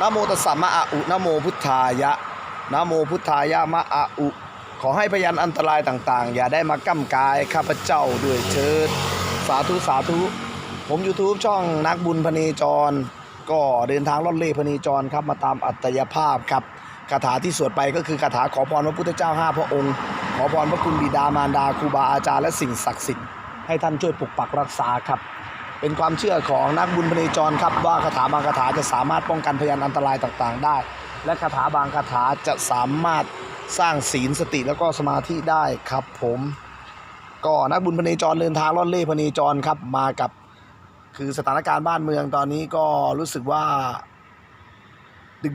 นะโมตัสสะมะอะอุนะโมพุทธายะนะโมพุทธายะมะอะอุ ขอให้พยานอันตรายต่างๆ อย่าได้มาก้ำกายข้าพเจ้าด้วยเชิด สาธุ สาธุ ผม YouTube ช่องนักบุญพเนจร ก็เดินทางล่อนเล่พเนจรครับมาตามอัตยภาพครับคาถาที่สวดไปก็คือคาถาขอพรพระพุทธเจ้าห้าพระองค์ ขอพรพระคุณบิดามารดาครูบาอาจารย์และสิ่งศักดิ์สิทธิ์ให้ท่านช่วยปกปักรักษาครับ เป็นความเชื่อของนักบุญพเนจรครับว่าคาถาบางคาถาจะสามารถป้องกันพยานอันตรายต่างๆ ได้ และคาถาบางคาถาจะสามารถสร้างศีลสติแล้วก็สมาธิได้ครับผม ก็นักบุญพเนจรเดินทางล่อนเล่พเนจรครับมากับคือสถานการณ์บ้านเมืองตอนนี้ก็รู้สึกว่า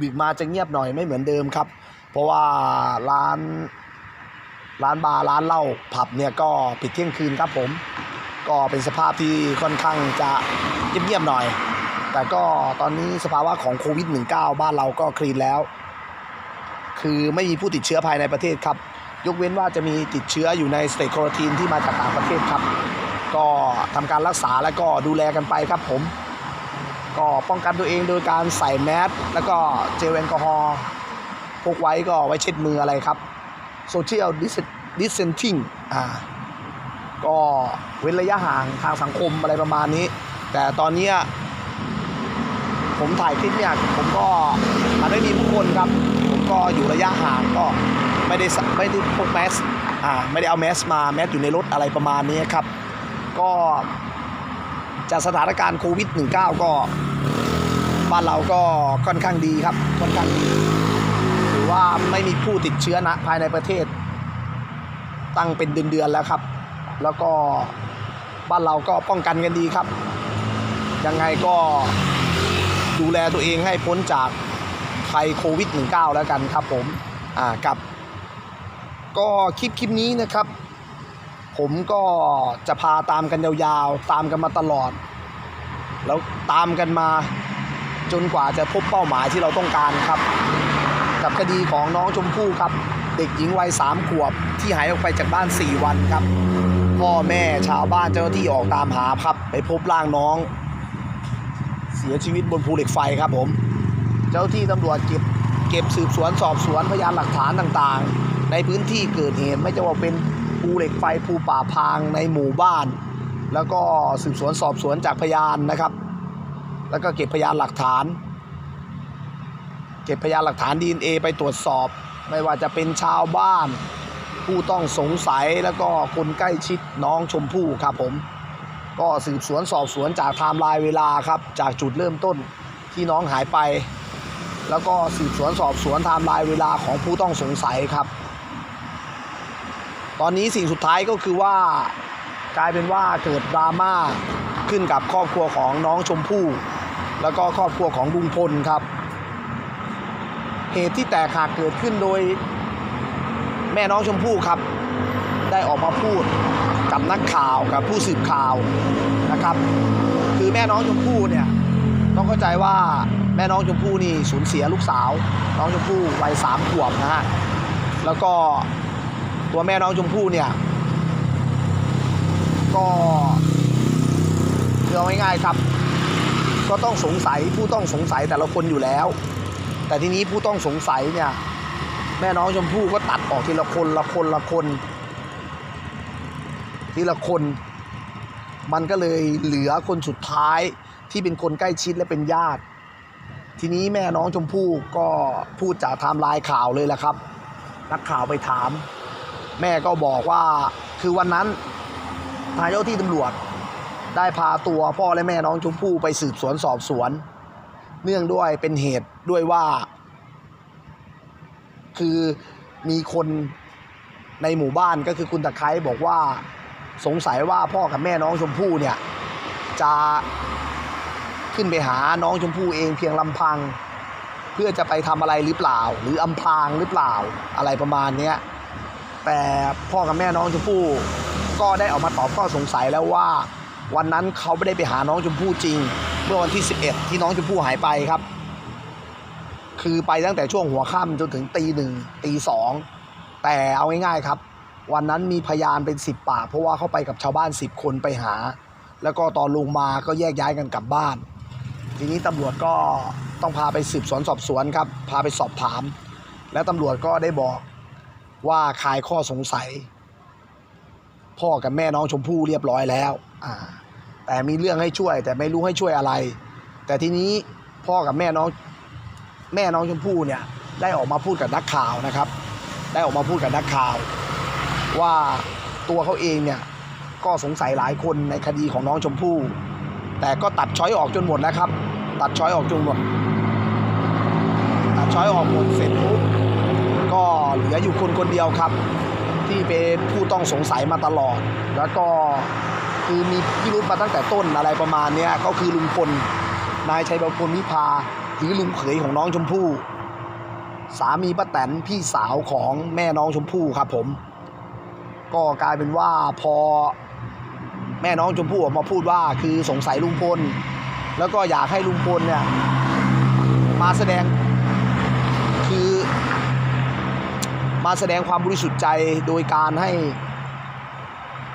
ดึกๆมาจะเงียบหน่อยไม่เหมือนเดิมครับ เพราะว่าร้านร้านบาร์ร้านเหล้าผับเนี่ยก็ปิดเที่ยงคืนครับผม ก็เป็นสภาพที่ค่อนข้างจะเงียบๆหน่อย แต่ก็ตอนนี้สภาวะของโควิด -19 บ้านเราก็คลีนแล้ว คือไม่มีผู้ติดเชื้อภายในประเทศครับ ยกเว้นว่าจะมีติดเชื้ออยู่ในสเตโค r ทีนที่มาจากต่างประเทศครับ ก็ทำการรักษาแล้วก็ดูแลกันไปครับผม ก็ป้องกันตัวเองโดยการใส่แมสแล้วก็เจลแอลกอฮอล์พกไว้ก็ไว้เช็ดมืออะไรครับโซเชียลดิสเซนทิงอ่า ก็เว้นระยะห่างทางสังคมอะไรประมาณนี้ แต่ตอนนี้ผมถ่ายคลิปเนี่ยผมก็มันไม่มีผู้คนครับ ผมก็อยู่ระยะห่างก็ไม่ได้ไม่ได้พกแมสอ่าไม่ได้เอาแมสมาแมสอยู่ในรถอะไรประมาณนี้ครับ ก็จากสถานการณ์โควิด -19 ก็บ้านเราก็ค่อนข้างดีครับค่อนข้างดีถือว่าไม่มีผู้ติดเชื้อนะภายในประเทศ ตั้งเป็นเดือนๆแล้วครับ แล้วก็บ้านเราก็ป้องกันกันดีครับ ยังไงก็ดูแลตัวเองให้พ้นจากภัยโควิด -19 แล้วกันครับผมอ่ากับก็คลิปคลิปนี้นะครับ ผมก็จะพาตามกันยาวๆ ตามกันมาตลอด แล้วตามกันมาจนกว่าจะพบเป้าหมายที่เราต้องการครับ กับคดีของน้องชมพู่ครับ เด็กหญิงวัยสามขวบที่หายออกไปจากบ้าน 4 วันครับ พ่อแม่ชาวบ้านเจ้าหน้าที่ออกตามหาครับ ไปพบร่างน้อง เสียชีวิตบนภูเหล็กไฟครับผม เจ้าที่ตำรวจเก็บเก็บสืบสวนสอบสวนพยานหลักฐานต่างๆ ในพื้นที่เกิดเหตุไม่จะว่าเป็นภูเหล็กไฟภูป่าพางในหมู่บ้าน แล้วก็สืบสวนสอบสวนจากพยานนะครับ แล้วก็เก็บพยานหลักฐาน เก็บพยานหลักฐาน DNA ไปตรวจสอบ ไม่ว่าจะเป็นชาวบ้าน ผู้ต้องสงสัยแล้วก็คนใกล้ชิดน้องชมพู่ครับผม ก็สืบสวนสอบสวนจากไทม์ไลน์เวลาครับ จากจุดเริ่มต้นที่น้องหายไป แล้วก็สืบสวนสอบสวนไทม์ไลน์เวลาของผู้ต้องสงสัยครับ ตอนนี้สิ่งสุดท้ายก็คือว่ากลายเป็นว่าเกิดดราม่าขึ้นกับครอบครัวของน้องชมพู่แล้วก็ครอบครัวของลุงพลครับ เหตุที่แตกหักเกิดขึ้นโดย แม่น้องชมพู่ครับ ได้ออกมาพูดกับนักข่าวกับผู้สืบข่าวนะครับ คือแม่น้องชมพู่เนี่ยต้องเข้าใจว่าแม่น้องชมพู่นี่สูญเสียลูกสาว น้องชมพู่วัยสามขวบนะฮะแล้วก็ตัวแม่น้องชมพู่เนี่ยก็คือเอาง่ายๆครับ ก็ต้องสงสัยผู้ต้องสงสัยแต่ละคนอยู่แล้ว แต่ทีนี้ผู้ต้องสงสัยเนี่ย แม่น้องชมพู่ก็ตัดออกทีละคนละคนละคน ทีละคน มันก็เลยเหลือคนสุดท้ายที่เป็นคนใกล้ชิดและเป็นญาติ ทีนี้แม่น้องชมพู่ก็พูดจากไทม์ไลน์ข่าวเลยแหละครับ นักข่าวไปถาม แม่ก็บอกว่าคือวันนั้นทางเจ้าที่ตำรวจได้พาตัวพ่อและแม่น้องชมพู่ไปสืบสวนสอบสวน เนื่องด้วยเป็นเหตุด้วยว่า คือมีคนในหมู่บ้านก็คือคุณตะไคร้บอกว่าสงสัยว่าพ่อกับแม่น้องชมพู่เนี่ยจะขึ้นไปหาน้องชมพู่เองเพียงลำพัง เพื่อจะไปทำอะไรหรือเปล่า หรืออำพรางหรือเปล่าอะไรประมาณเนี้ยแต่พ่อกับแม่น้องชมพู่ก็ได้ออกมาตอบข้อสงสัยแล้วว่า วันนั้นเขาไม่ได้ไปหาน้องชมพู่จริง เมื่อวันที่ 11 ที่น้องชมพู่หายไปครับ คือไปตั้งแต่ช่วงหัวค่ำจนถึงตีหนึ่งตีสองแต่เอาง่ายๆครับ วันนั้นมีพยานเป็น10ปากเพราะว่าเขาไปกับชาวบ้าน10คนไปหา แล้วก็ตอนลงมาก็แยกย้ายกันกลับบ้าน ทีนี้ตำรวจก็ต้องพาไปสืบสวนสอบสวนครับ พาไปสอบถาม แล้วตำรวจก็ได้บอกว่าคลายข้อสงสัย พ่อกับแม่น้องชมพู่เรียบร้อยแล้วอ่าแต่มีเรื่องให้ช่วยแต่ไม่รู้ให้ช่วยอะไร แต่ทีนี้พ่อกับแม่น้อง แม่น้องชมพู่เนี่ยได้ออกมาพูดกับนักข่าวนะครับ ได้ออกมาพูดกับนักข่าว ว่าตัวเขาเองเนี่ยก็สงสัยหลายคนในคดีของน้องชมพู่ แต่ก็ตัดช้อยออกจนหมดนะครับ ตัดช้อยออกจนหมดตัดช้อยออกหมดเสร็จปุ๊บก็เหลืออยู่คนคนเดียวครับ ที่เป็นผู้ต้องสงสัยมาตลอด แล้วก็คือมีพิรุธมาตั้งแต่ต้นอะไรประมาณเนี้ยก็คือลุงพลนายชัยประพลวิภา หรือลุงเขยของน้องชมพู่ สามีป้าแตนพี่สาวของแม่น้องชมพู่ครับผม ก็กลายเป็นว่าพอแม่น้องชมพู่ออกมาพูดว่าคือสงสัยลุงพล แล้วก็อยากให้ลุงพลเนี่ยมาแสดงคือมาแสดงความบริสุทธิ์ใจโดยการให้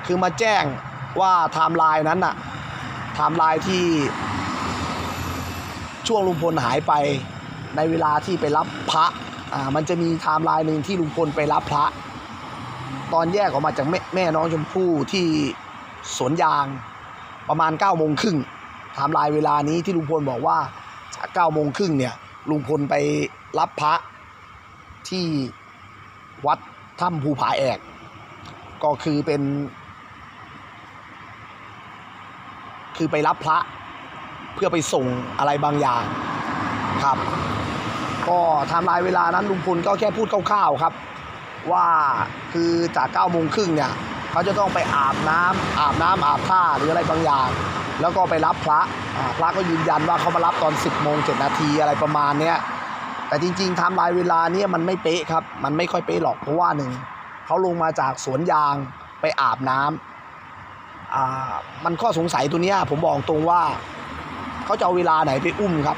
คือมาแจ้งว่าไทม์ไลน์นั้นน่ะไทม์ไลน์ที่ ช่วงลุงพลหายไปในเวลาที่ไปรับพระอ่ามันจะมีไทม์ไลน์หนึ่งที่ลุงพลไปรับพระ ตอนแยกออกมาจากแม่แม่น้องชมพู่ที่สวนยางประมาณ9ก้าโมงครึ่งไทม์ไลน์เวลานี้ที่ลุงพลบอกว่า9ก้าโมงครึ่งเนี่ยลุงพลไปรับพระที่วัดถ้ำภูผาแอก ก็คือเป็น คือไปรับพระ พื่อไปส่งอะไรบางอย่างครับ ก็ทม์ไลน์เวลานั้นลุงพลก็แค่พูดคร่าวๆครับ ว่าคือจาก9ก้าโมงครึ่งเนี่ยเขาจะต้องไปอาบน้ำอาบน้ำอาบท่าหรืออะไรบางอย่าง แล้วก็ไปรับพระพระก็ยืนยันว่าเขามารับตอน 10บโมงเนาทีอะไรประมาณเนี้ยแต่จริงๆทม์ไลน์เวลาเนี้ยมันไม่เป๊ะครับ มันไม่ค่อยเป๊ะหรอกเพราะว่าหนึ่งเขาลงมาจากสวนยางไปอาบน้ำอ่ามันข้อสงสัยตัวเนี้ยผมบอกตรงว่า เขาจะเอาเวลาไหนไปอุ้มครับ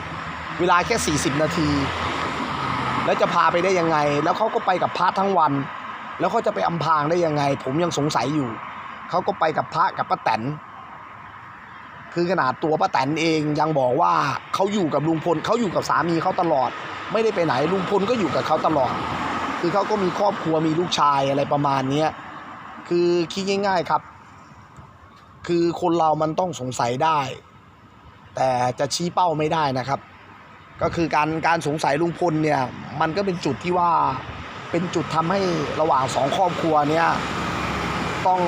เวลาแค่ 40 นาที แล้วจะพาไปได้ยังไง แล้วเขาก็ไปกับพระทั้งวัน แล้วเขาจะไปอำพางได้ยังไง ผมยังสงสัยอยู่ เขาก็ไปกับพระกับป้าแตนคือขนาดตัวป้าแตนเองยังบอกว่าเขาอยู่กับลุงพลเขาอยู่กับสามีเขาตลอด ไม่ได้ไปไหนลุงพลก็อยู่กับเขาตลอด คือเขาก็มีครอบครัวมีลูกชายอะไรประมาณเนี้คือคิดง่าย ๆครับ คือคนเรามันต้องสงสัยได้ แต่จะชี้เป้าไม่ได้นะครับ ก็คือการการสงสัยลุงพลเนี่ย มันก็เป็นจุดที่ว่าเป็นจุดทำให้ระหว่างสองครอบครัวเนี่ยต้อง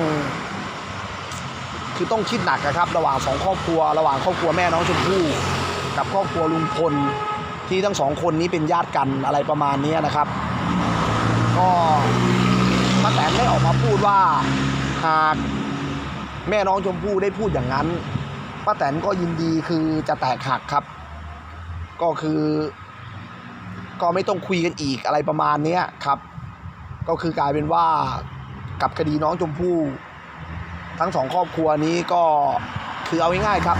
คือต้องคิดหนักนะครับ ระหว่างสองครอบครัว ระหว่างครอบครัวแม่น้องชมพู่กับครอบครัวลุงพลที่ทั้งสองคนนี้เป็นญาติกันอะไรประมาณนี้นะครับ ก็ป้าแตนได้ออกมาพูดว่าหากแม่น้องชมพู่ได้พูดอย่างนั้น ป้าแตนก็ยินดีคือจะแตกหักครับ ก็คือ ก็ไม่ต้องคุยกันอีกอะไรประมาณนี้ครับ ก็คือกลายเป็นว่ากับคดีน้องชมพู่ทั้งสองครอบครัวนี้ก็คือเอาง่ายๆครับ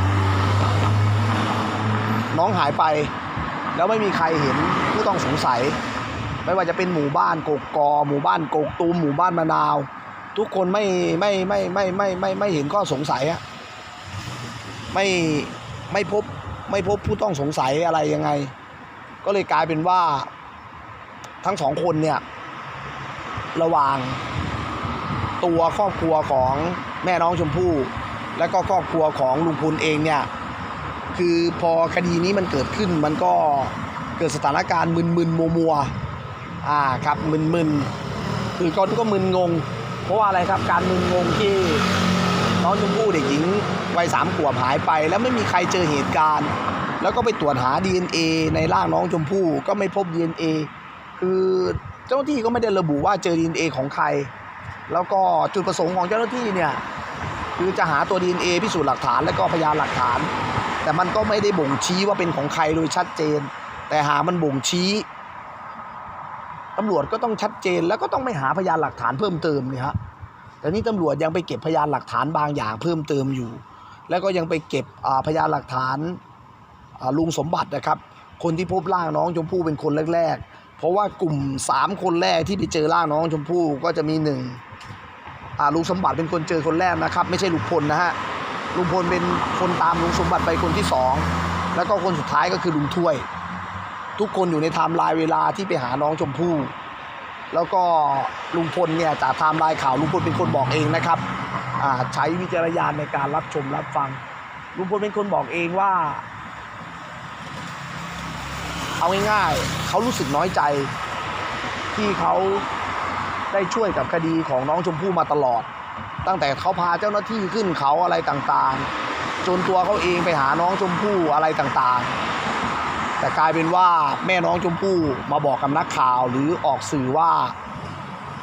น้องหายไป แล้วไม่มีใครเห็นผู้ต้องสงสัย ไม่ว่าจะเป็นหมู่บ้านกกกอ หมู่บ้านกกตูมหมู่บ้านมะนาว ทุกคนไม่ไม่ไม่ไม่ไม่ไม่ไม่เห็นข้อสงสัยอะ ไม่ไม่พบไม่พบผู้ต้องสงสัยอะไรยังไง ก็เลยกลายเป็นว่าทั้งสองคนเนี่ยระหว่างตัวครอบครัวของแม่น้องชมพู่ และก็ครอบครัวของลุงพลเองเนี่ยคือพอคดีนี้มันเกิดขึ้นมันก็เกิดสถานการณ์มึนๆมัวๆอ่าครับมึนๆคือคนก็มึนงง เพราะว่าอะไรครับการมึนงงที่น้องชมพู่เด็กหญิง วัยสามขวบหายไป แล้วไม่มีใครเจอเหตุการณ์ แล้วก็ไปตรวจหา DNA ในร่างน้องชมพู่ก็ไม่พบ DNA คือเจ้าหน้าที่ก็ไม่ได้ระบุว่าเจอ DNA ของใคร แล้วก็จุดประสงค์ของเจ้าหน้าที่เนี่ยคือจะหาตัว DNA พิสูจน์หลักฐานและก็พยานหลักฐาน แต่มันก็ไม่ได้บ่งชี้ว่าเป็นของใครโดยชัดเจน แต่หามันบ่งชี้ตำรวจก็ต้องชัดเจนแล้วก็ต้องไม่หาพยานหลักฐานเพิ่มเติมเนี่ยฮะแต่นี่ตำรวจยังไปเก็บพยานหลักฐานบางอย่างเพิ่มเติมอยู่ แล้วก็ยังไปเก็บพยานหลักฐานลุงสมบัตินะครับ คนที่พบร่างน้องชมพู่เป็นคนแรกๆ เพราะว่ากลุ่ม 3 คนแรกที่ไปเจอร่างน้องชมพู่ก็จะมีหนึ่งลุงสมบัติเป็นคนเจอคนแรกนะครับ ไม่ใช่ลุงพลนะฮะลุงพลเป็นคนตามลุงสมบัติไปคนที่สองแล้วก็คนสุดท้ายก็คือลุงถ้วย ทุกคนอยู่ในไทม์ไลน์เวลาที่ไปหาน้องชมพู่แล้วก็ลุงพลเนี่ยจากไทม์ไลน์ข่าวลุงพลเป็นคนบอกเองนะครับ ใช้วิจารณญาณในการรับชมรับฟังลุงพลเป็นคนบอกเองว่า เอาง่ายๆเขารู้สึกน้อยใจ ที่เขาได้ช่วยกับคดีของน้องชมพู่มาตลอด ตั้งแต่เขาพาเจ้าหน้าที่ขึ้นเขาอะไรต่างๆ จนตัวเขาเองไปหาน้องชมพู่อะไรต่างๆ แต่กลายเป็นว่าแม่น้องชมพู่มาบอกกับนักข่าวหรือออกสื่อว่า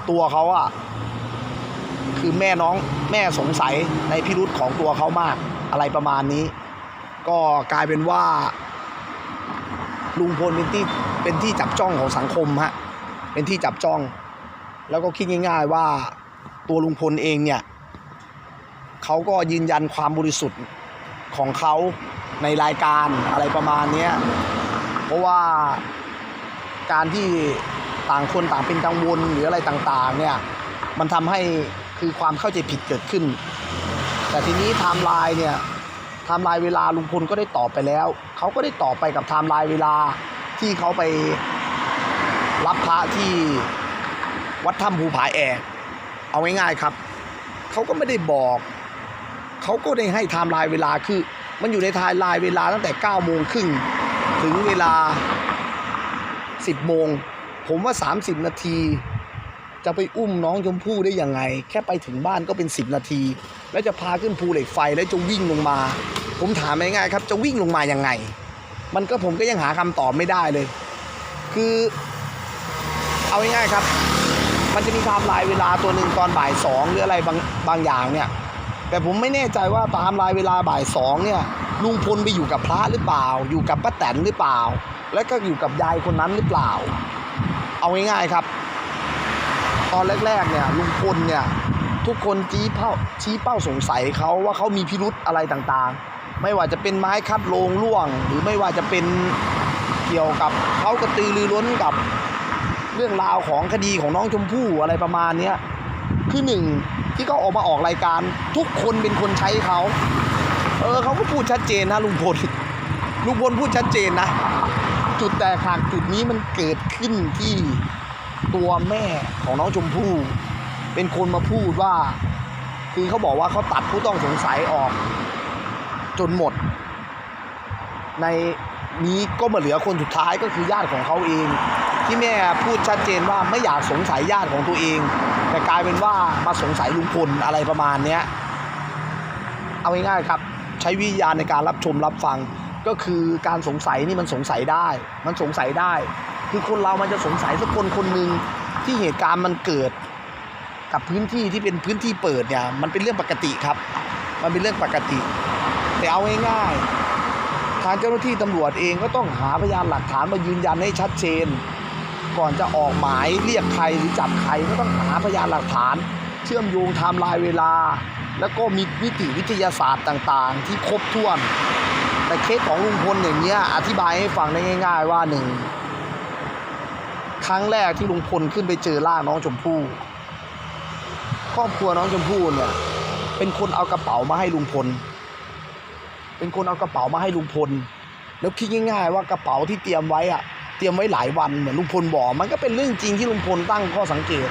ตัวเขาอะ คือแม่น้องแม่สงสัยในพิรุษของตัวเขามากอะไรประมาณนี้ ก็กลายเป็นว่า ลุงพลเป็นที่เป็นที่จับจ้องของสังคมฮะเป็นที่จับจ้อง แล้วก็คิดง่าย ๆว่าตัวลุงพลเองเนี่ยเขาก็ยืนยันความบริสุทธิ์ของเขาในรายการอะไรประมาณนี้เพราะว่าการที่ต่างคนต่างเป็นกังวลหรืออะไรต่างๆเนี่ยมันทำให้ คือความเข้าใจผิดเกิดขึ้น แต่ทีนี้ไทม์ไลน์เนี่ยไทม์ไลน์เวลาลุงพลก็ได้ตอบไปแล้ว เขาก็ได้ตอบไปกับไทม์ไลน์เวลาที่เขาไปรับพระที่วัดถ้ำภูผาแอกเอาง่ายๆครับเขาก็ไม่ได้บอก เขาก็ได้ให้ไทม์ไลน์เวลาคือ มันอยู่ในไทม์ไลน์เวลาตั้งแต่9โมงครึ่งถึงเวลา 10โมงผมว่า 30 นาที จะไปอุ้มน้องชมพู่ได้ยังไง แค่ไปถึงบ้านก็เป็น 10 นาที แล้วจะพาขึ้นภูเหล็กไฟแล้วจะวิ่งลงมา ผมถามง่ายๆครับ จะวิ่งลงมายังไง มันก็ผมก็ยังหาคำตอบไม่ได้เลย คือ เอาง่ายๆครับ มันจะมีไทม์ไลน์เวลาตัวหนึ่งตอนบ่ายสองหรืออะไรบางบางอย่างเนี่ย แต่ผมไม่แน่ใจว่าไทม์ไลน์เวลาบ่ายสองเนี่ยลุงพลไปอยู่กับพระหรือเปล่า อยู่กับป้าแตนหรือเปล่า แล้วก็อยู่กับยายคนนั้นหรือเปล่า เอาง่ายๆครับ ตอนแรกๆเนี่ยลุงพลเนี่ยทุกคนชี้เป้าชี้เป้าสงสัยเขาว่าเขามีพิรุธอะไรต่างๆ ไม่ว่าจะเป็นไม้คัดโลงล่วง หรือไม่ว่าจะเป็นเกี่ยวกับเขากระตือรือร้นกับเรื่องราวของคดีของน้องชมพู่อะไรประมาณเนี้ยคือหนึ่งที่เขาออกมาออกรายการ ทุกคนเป็นคนใช้เขาเออเขาก็พูดชัดเจนนะลุงพลลุงพลพูดชัดเจนนะ จุดแตกหักจุดนี้มันเกิดขึ้นที่ ตัวแม่ของน้องชมพู่ เป็นคนมาพูดว่า คือเขาบอกว่าเขาตัดผู้ต้องสงสัยออก จนหมด ในนี้ก็มาเหลือคนสุดท้ายก็คือญาติของเขาเอง ที่แม่พูดชัดเจนว่าไม่อยากสงสัยญาติของตัวเอง แต่กลายเป็นว่ามาสงสัยลุงพลอะไรประมาณเนี้ยเอาง่ายๆครับ ใช้วิญญาณในการรับชมรับฟังก็คือการสงสัยนี่มันสงสัยได้ มันสงสัยได้ คือคนเรามันจะสงสัยสักคนคนหนึ่งที่เหตุการณ์มันเกิดกับพื้นที่ที่เป็นพื้นที่เปิดเนี่ยมันเป็นเรื่องปกติครับ มันเป็นเรื่องปกติ แต่เอาง่ายๆทางเจ้าหน้าที่ตำรวจเองก็ต้องหาพยานหลักฐานมายืนยันให้ชัดเจน ก่อนจะออกหมายเรียกใครหรือจับใครก็ต้องหาพยานหลักฐาน เชื่อมโยงไทม์ไลน์เวลา แล้วก็มีนิติวิทยาศาสตร์ต่างๆ ที่ครบถ้วน แต่เคสของลุงพลอย่างเงี้ยอธิบายให้ฟังได้ง่าย ๆ ว่าหนึ่ง ครั้งแรกที่ลุงพลขึ้นไปเจอร่างน้องชมพู่ครอบครัวน้องชมพู่เนี่ย เป็นคนเอากระเป๋ามาให้ลุงพล เป็นคนเอากระเป๋ามาให้ลุงพล แล้วคิดง่ายๆว่ากระเป๋าที่เตรียมไว้อะเตรียมไว้หลายวันเหมือนลุงพลบอกมันก็เป็นเรื่องจริงที่ลุงพลตั้งข้อสังเกต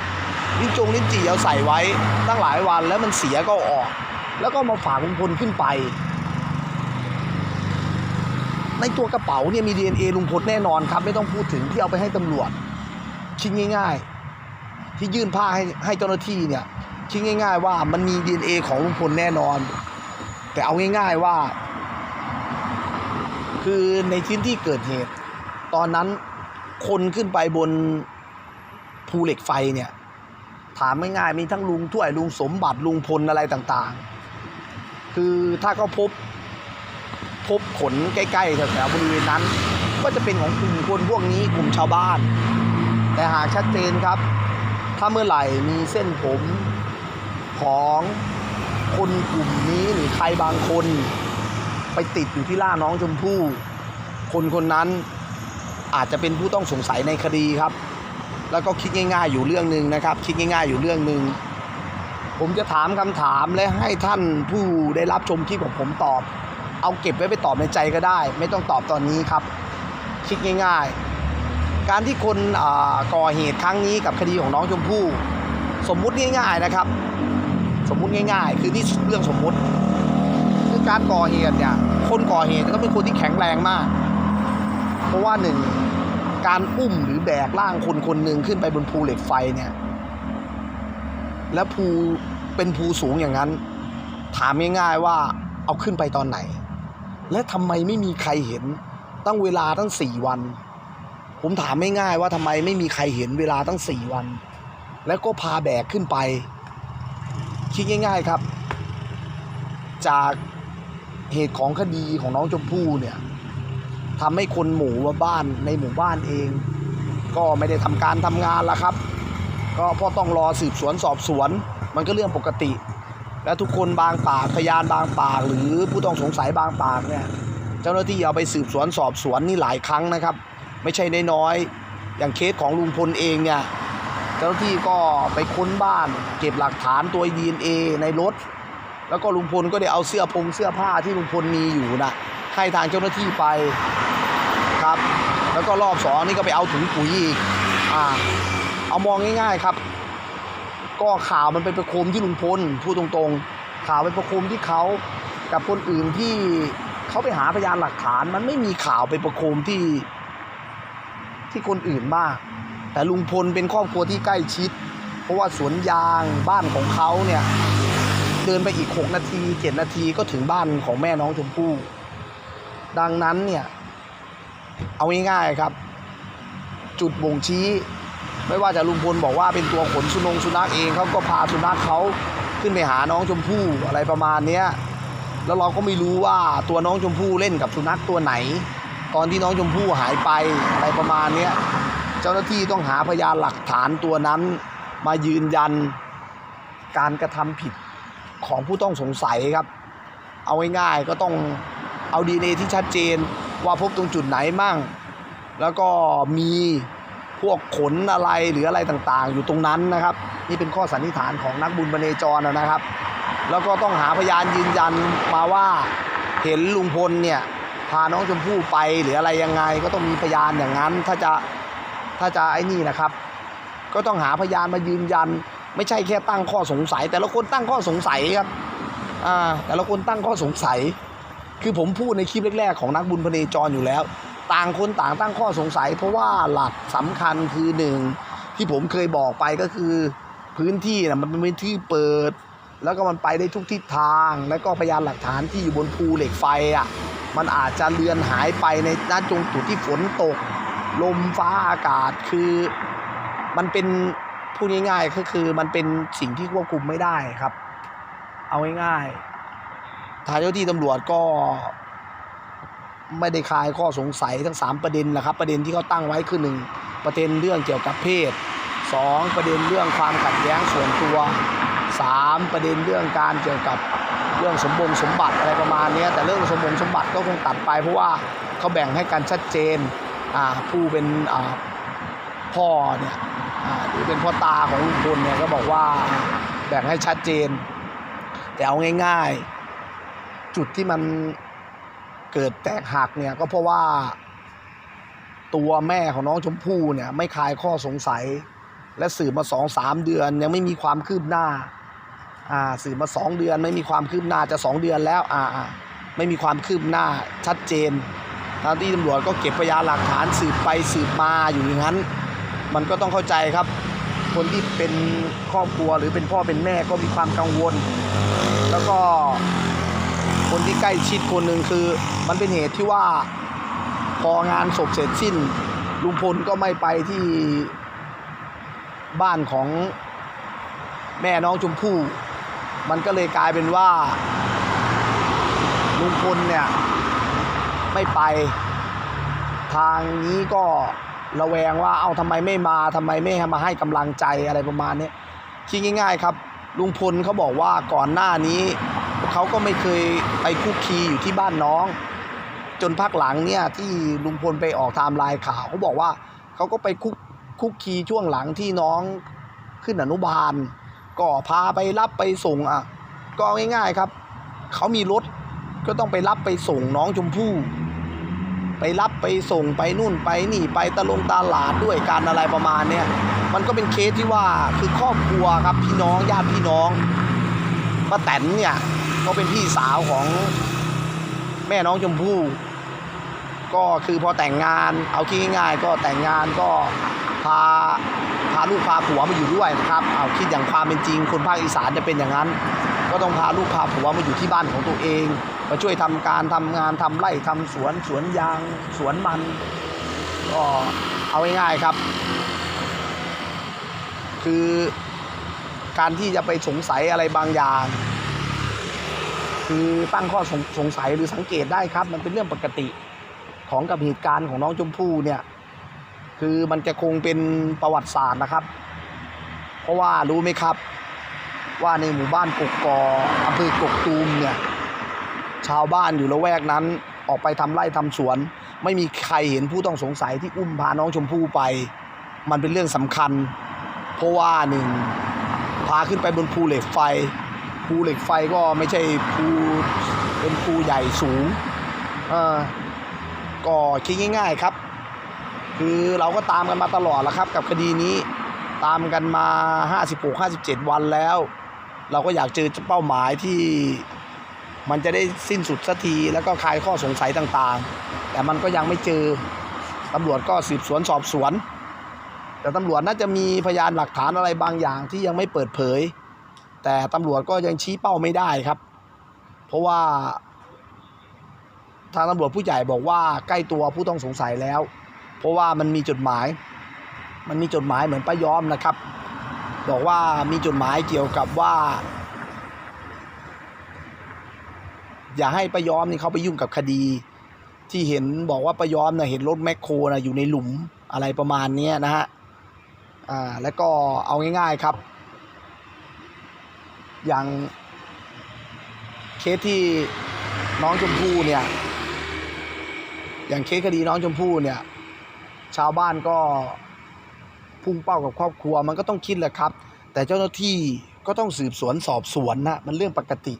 ลิ้นจงลิ้นจี่เอาใส่ไว้ตั้งหลายวันแล้วมันเสียก็อออกแล้วก็มาฝากลุงพลขึ้นไป ในตัวกระเป๋าเนี่ยมี DNA ลุงพลแน่นอนครับ ไม่ต้องพูดถึงที่เอาไปให้ตำรวจ คิดง่ายๆ ที่ยื่นผ้าให้ให้เจ้าหน้าที่เนี่ยคิดง่าย ๆ ว่ามันมี DNA ของลุงพลแน่นอน แต่เอาง่าย ๆว่า คือในที่ที่เกิดเหตุ ตอนนั้นคนขึ้นไปบนภูเหล็กไฟเนี่ย ถามง่ายๆมีทั้งลุงถ้วยลุงสมบัติลุงพลอะไรต่างๆ คือถ้าเขาพบพบขนใกล้ๆแถวๆบริเวณนั้น ก็จะเป็นของกลุ่มคนพวกนี้กลุ่มชาวบ้าน แต่หากชัดเจนครับ ถ้าเมื่อไหร่มีเส้นผมของคนกลุ่มนี้หรือใครบางคนไปติดอยู่ที่ล่าน้องชมพู่ คนคนนั้นอาจจะเป็นผู้ต้องสงสัยในคดีครับ แล้วก็คิดง่าย ๆ อยู่เรื่องหนึ่งนะครับ คิดง่าย ๆ อยู่เรื่องหนึ่งผมจะถามคำถามและให้ท่านผู้ได้รับชมคลิปของผมตอบ เอาเก็บไว้ไปตอบในใจก็ได้ ไม่ต้องตอบตอนนี้ครับ คิดง่าย ๆ การที่คนก่อเหตุครั้งนี้กับคดีของน้องชมพู่ สมมุติง่ายๆนะครับ สมมุติง่าย ๆ คือนี่เรื่องสมมุติคือการก่อเหตุเนี่ยคนก่อเหตุจะต้องเป็นคนที่แข็งแรงมาก เพราะว่าหนึ่งการอุ้มหรือแบกร่างคนคนหนึ่งขึ้นไปบนภูเหล็กไฟเนี่ย และภูเป็นภูสูงอย่างนั้น ถามง่ายๆว่าเอาขึ้นไปตอนไหน และทำไมไม่มีใครเห็นตั้งเวลาตั้งสี่วัน ผมถามไม่ง่ายว่าทำไมไม่มีใครเห็นเวลาตั้งสี่วัน แล้วก็พาแบกขึ้นไป คิดง่าย ๆครับ จากเหตุของคดีของน้องชมพู่เนี่ยทำให้คนหมู่บ้านในหมู่บ้านเอง ก็ไม่ได้ทำการทำงานละครับ ก็เพราะต้องรอสืบสวนสอบสวน มันก็เรื่องปกติ และทุกคนบางปากพยานบางปาก หรือผู้ต้องสงสัยบางปากเนี่ยเจ้าหน้าที่เอาไปสืบสวนสอบสวนนี่หลายครั้งนะครับ ไม่ใช่น้อยๆอย่างเคสของลุงพลเองเนี่ยเจ้าหน้าที่ก็ไปค้นบ้าน เก็บหลักฐานตัว DNA ในรถ แล้วก็ลุงพลก็ได้เอาเสื้อพงเสื้อผ้าที่ลุงพลมีอยู่นะให้ทางเจ้าหน้าที่ไปครับ แล้วก็รอบสองนี่ก็ไปเอาถุงปุ๋ยอีกอ่าเอามองง่ายๆครับ ก็ข่าวมันไปประโคมที่ลุงพลพูดตรงๆ ข่าวไปประโคมที่เขากับคนอื่นที่เขาไปหาพยานหลักฐาน มันไม่มีข่าวไปประโคมที่ ที่คนอื่นมาก แต่ลุงพลเป็นครอบครัวที่ใกล้ชิด เพราะว่าสวนยางบ้านของเขาเนี่ยเดินไปอีก 6 นาที 7 นาทีก็ถึงบ้านของแม่น้องชมพู่ ดังนั้นเนี่ย เอาง่ายๆครับ จุดบ่งชี้ ไม่ว่าจะลุงพลบอกว่าเป็นตัวขนสุนงสุนัขเองเขาก็พาสุนัขเขาขึ้นไปหาน้องชมพู่อะไรประมาณเนี้ยแล้วเราก็ไม่รู้ว่าตัวน้องชมพู่เล่นกับสุนัขตัวไหน ตอนที่น้องชมพู่หายไปอะไรประมาณเนี้ยเจ้าหน้าที่ต้องหาพยานหลักฐานตัวนั้น มายืนยันการกระทำผิดของผู้ต้องสงสัยครับ เอาง่ายๆก็ต้องเอาดีเที่ชัดเจนว่าพบตรงจุดไหนมั่ง แล้วก็มีพวกขนอะไรหรืออะไรต่างๆ อยู่ตรงนั้นนะครับ นี่เป็นข้อสันนิษฐานของนักบุญบเนจรนะครับ แล้วก็ต้องหาพยานยืนยันมาว่าเห็นลุงพลเนี่ย พาน้องชมพู่ไปหรืออะไรยังไง ก็ต้องมีพยานอย่างนั้น ถ้าจะถ้าจะไอ้นี่นะครับ ก็ต้องหาพยานมายืนยัน ไม่ใช่แค่ตั้งข้อสงสัย แต่ละคนตั้งข้อสงสัยครับอ่าแต่ละคนตั้งข้อสงสัย คือผมพูดในคลิปแรกๆของนักบุญพเนจรอยู่แล้ว ต่างคนต่างตั้งข้อสงสัย เพราะว่าหลักสำคัญคือหนึ่งที่ผมเคยบอกไปก็คือพื้นที่นะมันเป็นพื้นที่เปิด แล้วก็มันไปได้ทุกทิศทาง แล้วก็พยานหลักฐานที่อยู่บนภูเหล็กไฟอะ มันอาจจะเลือนหายไปในณจงจุดที่ฝนตก ลมฟ้าอากาศคือมันเป็นพูดง่ายๆก็คือมันเป็นสิ่งที่ควบคุมไม่ได้ครับ เอาง่ายๆทางเจ้าที่ตำรวจก็ ไม่ได้คลายข้อสงสัยทั้ง 3 ประเด็นแหละครับ ประเด็นที่เขาตั้งไว้คือหนึ่งประเด็นเรื่องเกี่ยวกับเพศ 2 ประเด็นเรื่องความขัดแย้งส่วนตัว 3 ประเด็นเรื่องการเกี่ยวกับ เรื่องสมบงสมบัติอะไรประมาณนี้แต่เรื่องสมบงสมบัติก็คงตัดไป เพราะว่าเขาแบ่งให้กันชัดเจนผู้เป็นพ่อเนี่ยหรือเป็นพ่อตาของลุงพลเนี่ยก็บอกว่าแบ่งให้ชัดเจน แต่เอาง่าย ๆ จุดที่มันเกิดแตกหักเนี่ยก็เพราะว่าตัวแม่ของน้องชมพู่เนี่ยไม่คลายข้อสงสัย และสืบมาสองสามเดือนยังไม่มีความคืบหน้า อ่าสืบมาสองเดือนไม่มีความคืบหน้าจะสองเดือนแล้วอ่าอ่าไม่มีความคืบหน้าชัดเจนทางที่ตำรวจก็เก็บพยานหลักฐานสืบไปสืบมาอยู่อย่างนั้น มันก็ต้องเข้าใจครับ คนที่เป็นครอบครัวหรือเป็นพ่อเป็นแม่ก็มีความกังวล แล้วก็คนที่ใกล้ชิดคนหนึ่งคือ มันเป็นเหตุที่ว่าพองานศพเสร็จสิ้นลุงพลก็ไม่ไปที่บ้านของแม่น้องชมพู่ มันก็เลยกลายเป็นว่าลุงพลเนี่ยไม่ไป ทางนี้ก็ระแวงว่าเอาทำไมไม่มาทำไมไม่มาให้กำลังใจอะไรประมาณนี้คิดง่ายๆครับ ลุงพลเขาบอกว่าก่อนหน้านี้เขาก็ไม่เคยไปคุกคีอยู่ที่บ้านน้อง จนพักหลังเนี่ยที่ลุงพลไปออกไทม์ไลน์ข่าวเขาบอกว่าเขาก็ไปคุกคุกคีช่วงหลังที่น้องขึ้นอนุบาล ก็พาไปรับไปส่งอะ ก็ง่ายๆครับ เขามีรถก็ต้องไปรับไปส่งน้องชมพู่ ไปรับไปส่งไปนู่นไปนี่ไปตะลงตลาดด้วยการอะไรประมาณเนี้ยมันก็เป็นเคสที่ว่าคือครอบครัวครับพี่น้องญาติพี่น้องป้าแตนเนี่ยก็เป็นพี่สาวของแม่น้องชมพู่ ก็คือพอแต่งงานเอาคิดง่ายๆก็แต่งงานก็พา พาลูกพาผัวมาอยู่ด้วยนะครับเอาคิดอย่างความเป็นจริง คนภาคอีสานจะเป็นอย่างนั้น ก็ต้องพาลูกพาผัวมาอยู่ที่บ้านของตัวเอง มาช่วยทำการทำงานทำไร่ทำสวนสวนยางสวนมันก็เอาง่ายๆครับ คือการที่จะไปสงสัยอะไรบางอย่าง คือตั้งข้อสงสงสัยหรือสังเกตได้ครับ มันเป็นเรื่องปกติของกับเหตุการณ์ของน้องชมพู่เนี่ย คือมันจะคงเป็นประวัติศาสตร์นะครับ เพราะว่ารู้ไหมครับ ว่าในหมู่บ้านกกกออำเภอกกตูมเนี่ยชาวบ้านอยู่ละแวกนั้นออกไปทำไร่ทำสวน ไม่มีใครเห็นผู้ต้องสงสัยที่อุ้มพาน้องชมพู่ไป มันเป็นเรื่องสำคัญ เพราะว่าหนึ่งพาขึ้นไปบนภูเหล็กไฟภูเหล็กไฟก็ไม่ใช่ภูเป็นภูใหญ่สูงเออก็คิดง่าย ๆ ครับ คือเราก็ตามกันมาตลอดแล้วครับ กับคดีนี้ตามกันมา 56 57 วันแล้ว เราก็อยากเจอเป้าหมายที่มันจะได้สิ้นสุดสักทีแล้วก็คลายข้อสงสัยต่างๆ แต่มันก็ยังไม่เจอตำรวจก็สืบสวนสอบสวน แต่ตำรวจน่าจะมีพยานหลักฐานอะไรบางอย่างที่ยังไม่เปิดเผย แต่ตำรวจก็ยังชี้เป้าไม่ได้ครับ เพราะว่าทางตำรวจผู้ใหญ่บอกว่าใกล้ตัวผู้ต้องสงสัยแล้ว เพราะว่ามันมีจดหมาย มันมีจดหมายเหมือนป้าย้อมนะครับ บอกว่ามีจดหมายเกี่ยวกับว่า อย่าให้ป้าย้อมนี่เขาไปยุ่งกับคดี ที่เห็นบอกว่าป้าย้อมนะเห็นรถแมคโครนะอยู่ในหลุมอะไรประมาณนี้นะฮะอ่าแล้วก็เอาง่ายๆครับ อย่างเคสที่น้องชมพู่เนี่ย อย่างเคสคดีน้องชมพู่เนี่ย ชาวบ้านก็พุ่งเป้ากับครอบครัวมันก็ต้องคิดแหละครับ แต่เจ้าหน้าที่ก็ต้องสืบสวนสอบสวนนะมันเรื่องปกติ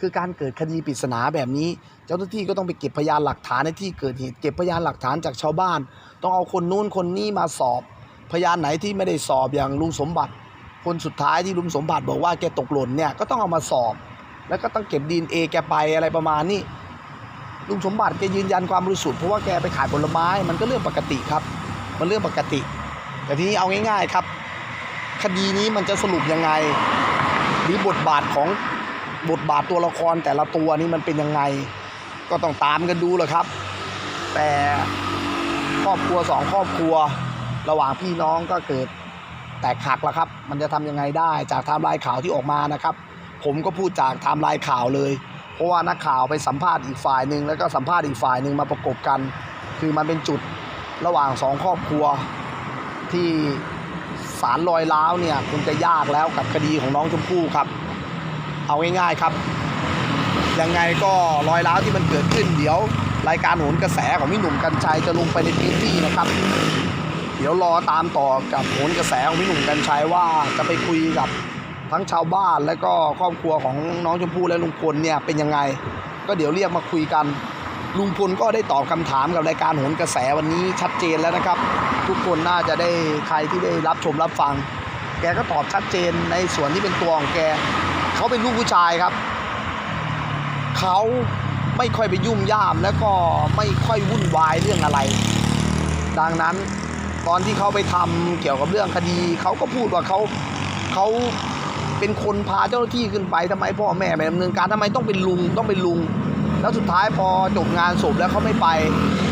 คือการเกิดคดีปริศนาแบบนี้ เจ้าหน้าที่ก็ต้องไปเก็บพยานหลักฐานในที่เกิดเหตุเก็บพยานหลักฐานจากชาวบ้าน ต้องเอาคนนู้นคนนี้มาสอบ พยานไหนที่ไม่ได้สอบอย่างลุงสมบัติ คนสุดท้ายที่ลุงสมบัติบอกว่าแกตกหล่นเนี่ยก็ต้องเอามาสอบ แล้วก็ต้องเก็บดีเอแกไปอะไรประมาณนี้ ลุงสมบัติแกยืนยันความบริสุทธิ์เพราะว่าแกไปขายผลไม้มันก็เรื่องปกติครับ มันเรื่องปกติ แต่ทีนี้เอาง่าย ๆครับ คดีนี้มันจะสรุปยังไง หรือบทบาทของบทบาทตัวละครแต่ละตัวนี่มันเป็นยังไง ก็ต้องตามกันดูแหละครับ แต่ครอบครัวสองครอบครัวระหว่างพี่น้องก็เกิดแตกหักแล้วครับ มันจะทำยังไงได้จากไทม์ไลน์ข่าวที่ออกมานะครับ ผมก็พูดจากไทม์ไลน์ข่าวเลย เพราะว่านักข่าวไปสัมภาษณ์อีกฝ่ายหนึ่งแล้วก็สัมภาษณ์อีกฝ่ายหนึ่งมาประกบกัน คือมันเป็นจุดระหว่างสองครอบครัวที่สารลอยล้าวเนี่ยคงจะยากแล้วกับคดีของน้องชมพู่ครับ เอาง่ายๆครับยังไงก็รอยร้าวที่มันเกิดขึ้น เดี๋ยวรายการโหนกระแสของพี่หนุ่มกัญชัยจะลงไปในพื้นที่นะครับ เดี๋ยวรอตามต่อกับโหนกระแสของพี่หนุ่มกัญชัยว่าจะไปคุยกับ ทั้งชาวบ้านและก็ครอบครัวของน้องชมพู่และลุงพลเนี่ยเป็นยังไง ก็เดี๋ยวเรียกมาคุยกัน ลุงพลก็ได้ตอบคำถามกับรายการโหนกระแสวันนี้ชัดเจนแล้วนะครับ ทุกคนน่าจะได้ใครที่ได้รับชมรับฟัง แกก็ตอบชัดเจนในส่วนที่เป็นตัวของแกเขาเป็นลูกผู้ชายครับเขาไม่ค่อยไปยุ่มย่ามแล้วก็ไม่ค่อยวุ่นวายเรื่องอะไร ดังนั้นตอนที่เขาไปทำเกี่ยวกับเรื่องคดีเขาก็พูดว่าเขาเขา เป็นคนพาเจ้าหน้าที่ขึ้นไปทำไมพ่อแม่ไม่ดำเนินการทำไมต้องเป็นลุงต้องเป็นลุง แล้วสุดท้ายพอจบงานศพแล้วเขาไม่ไป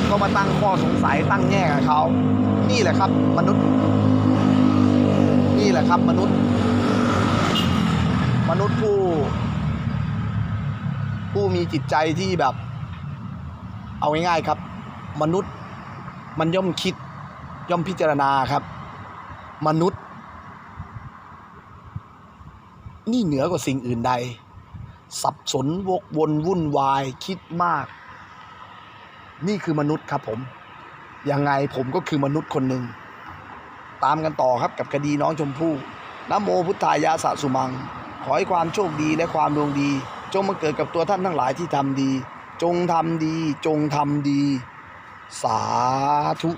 ก็มาตั้งข้อสงสัยตั้งแง่กับเขา นี่แหละครับ มนุษย์ นี่แหละครับ มนุษย์ มนุษย์ผู้ ผู้มีจิตใจที่แบบ เอาง่ายๆครับ มนุษย์มันย่อมคิดย่อมพิจารณาครับ มนุษย์ นี่เหนือกว่าสิ่งอื่นใด สับสนวกวนวุ่นวายคิดมาก นี่คือมนุษย์ครับผม ยังไงผมก็คือมนุษย์คนหนึ่ง ตามกันต่อครับกับคดีน้องชมพู่นโมพุทธายะสะสุมัง ขอให้ความโชคดีและความดวงดี จงมาเกิดกับตัวท่านทั้งหลายที่ทำดี จงทำดี จงทำดี สาธุ